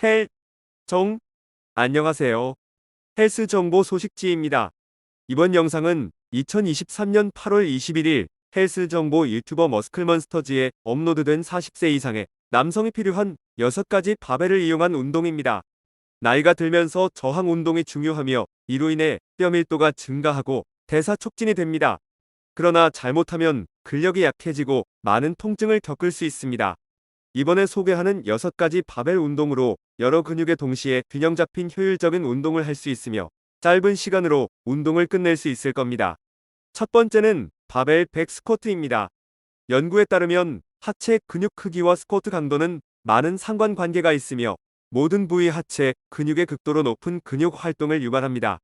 헬, 정, 안녕하세요. 헬스 정보 소식지입니다. 이번 영상은 2023년 8월 21일 헬스 정보 유튜버 머스클먼스터즈에 업로드된 40세 이상의 남성이 필요한 6가지 바벨을 이용한 운동입니다. 나이가 들면서 저항 운동이 중요하며 이로 인해 뼈 밀도가 증가하고 대사 촉진이 됩니다. 그러나 잘못하면 근력이 약해지고 많은 통증을 겪을 수 있습니다. 이번에 소개하는 6가지 바벨 운동으로 여러 근육에 동시에 균형 잡힌 효율적인 운동을 할 수 있으며 짧은 시간으로 운동을 끝낼 수 있을 겁니다. 첫 번째는 바벨 100 스쿼트입니다. 연구에 따르면 하체 근육 크기와 스쿼트 강도는 많은 상관관계가 있으며 모든 부위 하체 근육의 극도로 높은 근육 활동을 유발합니다.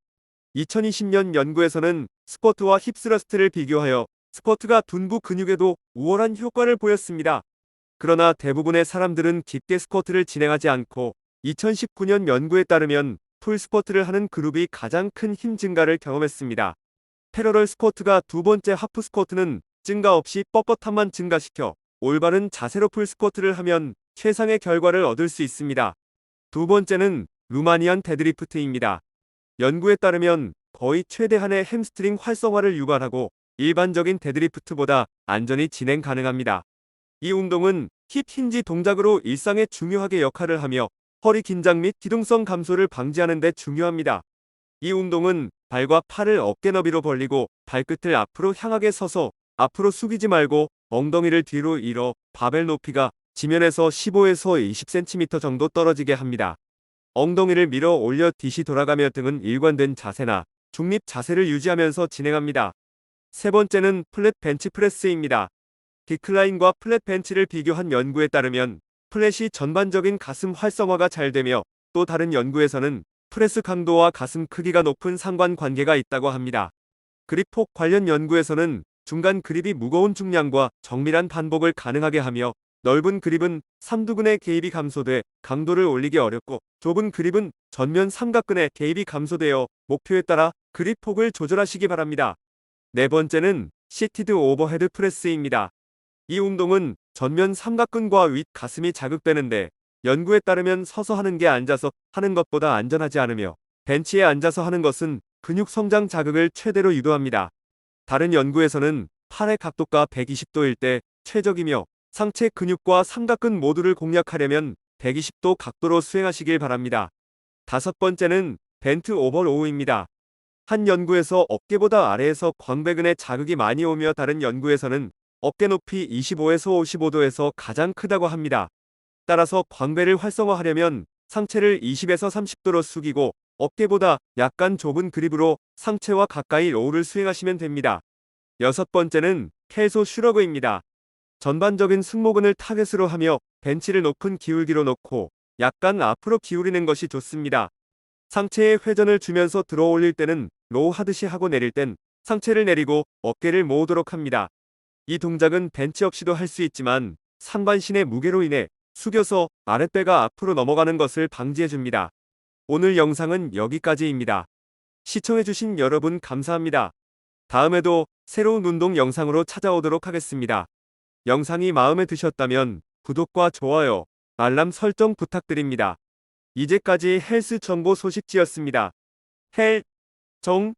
2020년 연구에서는 스쿼트와 힙스러스트를 비교하여 스쿼트가 둔부 근육에도 우월한 효과를 보였습니다. 그러나 대부분의 사람들은 깊게 스쿼트를 진행하지 않고 2019년 연구에 따르면 풀 스쿼트를 하는 그룹이 가장 큰 힘 증가를 경험했습니다. 패러럴 스쿼트가 두 번째 하프 스쿼트는 증가 없이 뻣뻣함만 증가시켜 올바른 자세로 풀 스쿼트를 하면 최상의 결과를 얻을 수 있습니다. 두 번째는 루마니안 데드리프트입니다. 연구에 따르면 거의 최대한의 햄스트링 활성화를 유발하고 일반적인 데드리프트보다 안전히 진행 가능합니다. 이 운동은 힙 힌지 동작으로 일상에 중요하게 역할을 하며 허리 긴장 및 기동성 감소를 방지하는 데 중요합니다. 이 운동은 발과 팔을 어깨 너비로 벌리고 발끝을 앞으로 향하게 서서 앞으로 숙이지 말고 엉덩이를 뒤로 잃어 바벨 높이가 지면에서 15에서 20cm 정도 떨어지게 합니다. 엉덩이를 밀어 올려 뒷이 돌아가며 등은 일관된 자세나 중립 자세를 유지하면서 진행합니다. 세 번째는 플랫 벤치 프레스입니다. 디클라인과 플랫 벤치를 비교한 연구에 따르면 플랫이 전반적인 가슴 활성화가 잘 되며 또 다른 연구에서는 프레스 강도와 가슴 크기가 높은 상관 관계가 있다고 합니다. 그립 폭 관련 연구에서는 중간 그립이 무거운 중량과 정밀한 반복을 가능하게 하며 넓은 그립은 삼두근의 개입이 감소돼 강도를 올리기 어렵고 좁은 그립은 전면 삼각근의 개입이 감소되어 목표에 따라 그립 폭을 조절하시기 바랍니다. 네 번째는 시티드 오버헤드 프레스입니다. 이 운동은 전면 삼각근과 윗 가슴이 자극되는데 연구에 따르면 서서 하는 게 앉아서 하는 것보다 안전하지 않으며 벤치에 앉아서 하는 것은 근육 성장 자극을 최대로 유도합니다. 다른 연구에서는 팔의 각도가 120도일 때 최적이며 상체 근육과 삼각근 모두를 공략하려면 120도 각도로 수행하시길 바랍니다. 다섯 번째는 벤트 오버 로우입니다. 한 연구에서 어깨보다 아래에서 광배근에 자극이 많이 오며 다른 연구에서는 어깨 높이 25에서 55도에서 가장 크다고 합니다. 따라서 광배를 활성화하려면 상체를 20에서 30도로 숙이고 어깨보다 약간 좁은 그립으로 상체와 가까이 로우를 수행하시면 됩니다. 여섯 번째는 켈소 슈러그입니다. 전반적인 승모근을 타겟으로 하며 벤치를 높은 기울기로 놓고 약간 앞으로 기울이는 것이 좋습니다. 상체에 회전을 주면서 들어 올릴 때는 로우 하듯이 하고 내릴 땐 상체를 내리고 어깨를 모으도록 합니다. 이 동작은 벤치 없이도 할 수 있지만 상반신의 무게로 인해 숙여서 아랫배가 앞으로 넘어가는 것을 방지해줍니다. 오늘 영상은 여기까지입니다. 시청해주신 여러분 감사합니다. 다음에도 새로운 운동 영상으로 찾아오도록 하겠습니다. 영상이 마음에 드셨다면 구독과 좋아요, 알람 설정 부탁드립니다. 이제까지 헬스 정보 소식지였습니다. 헬, 정,